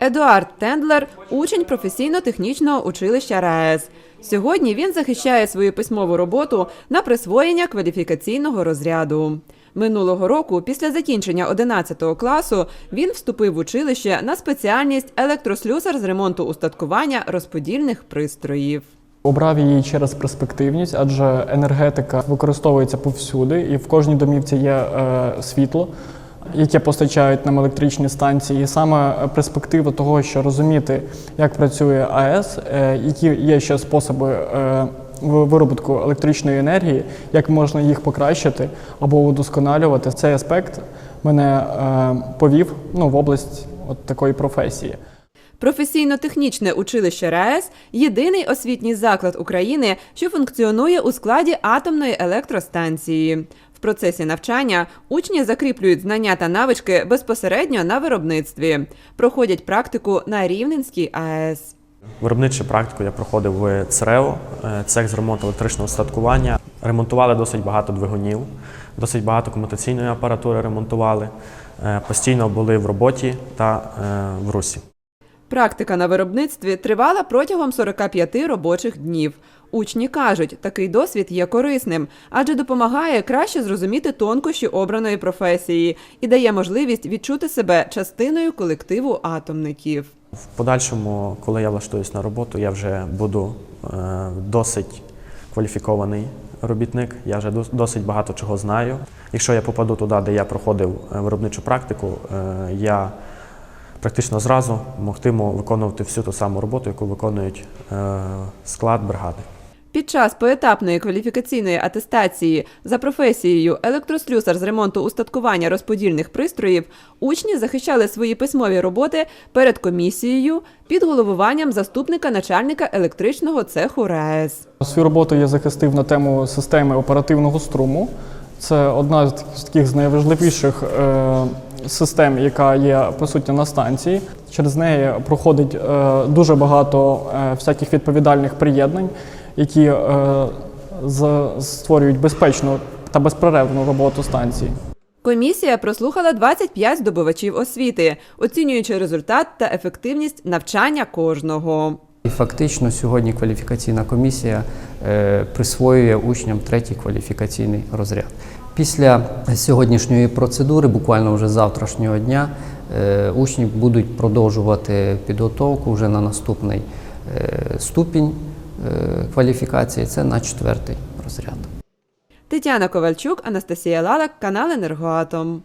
Едуард Тендлер учень професійно-технічного училища РаЕС. Сьогодні він захищає свою письмову роботу на присвоєння кваліфікаційного розряду. Минулого року, після закінчення 11 класу, він вступив в училище на спеціальність електрослюсар з ремонту устаткування розподільних пристроїв. Обрав її через перспективність, адже енергетика використовується повсюди, і в кожній домівці є е, світло, яке постачають нам електричні станції. І саме перспектива того, що розуміти, як працює АЕС, е, які є ще способи е, в- виробітку електричної енергії, як можна їх покращити або удосконалювати. Цей аспект мене е, повів ну, в область от такої професії. Професійно-технічне училище РаЕС єдиний освітній заклад України, що функціонує у складі атомної електростанції. Процесі навчання учні закріплюють знання та навички безпосередньо на виробництві, проходять практику на Рівненській АЕС. Виробничу практику я проходив в ЦРЕО, е, цех з ремонту електричного устаткування. Ремонтували досить багато двигунів, досить багато комутаційної апаратури ремонтували. Е, Постійно були в роботі та е, в русі. Практика на виробництві тривала протягом 45 робочих днів. Учні кажуть, такий досвід є корисним, адже допомагає краще зрозуміти тонкощі обраної професії і дає можливість відчути себе частиною колективу атомників. В подальшому, коли я влаштуюсь на роботу, я вже буду е, досить кваліфікований робітник. Я вже дос- досить багато чого знаю. Якщо я попаду туди, де я проходив е, виробничу практику, е, я практично зразу могтиму виконувати всю ту саму роботу, яку виконують склад бригади. Під час поетапної кваліфікаційної атестації за професією електрослюсар з ремонту устаткування розподільних пристроїв учні захищали свої письмові роботи перед комісією під головуванням заступника начальника електричного цеху РаЕС. Свою роботу я захистив на тему системи оперативного струму. Це одна з таких- з найважливіших е, систем, яка є по суті на станції. Через неї проходить е, дуже багато е, всяких відповідальних приєднань, які е, з- створюють безпечну та безперервну роботу станції. Комісія прослухала 25 здобувачів освіти, оцінюючи результат та ефективність навчання кожного. І фактично сьогодні кваліфікаційна комісія е, присвоює учням третій кваліфікаційний розряд. Після сьогоднішньої процедури, буквально вже завтрашнього дня, е, учні будуть продовжувати підготовку вже на наступний е, ступінь кваліфікації. Це на четвертий розряд. Тетяна Ковальчук, Анастасія Лалак, канал Енергоатом.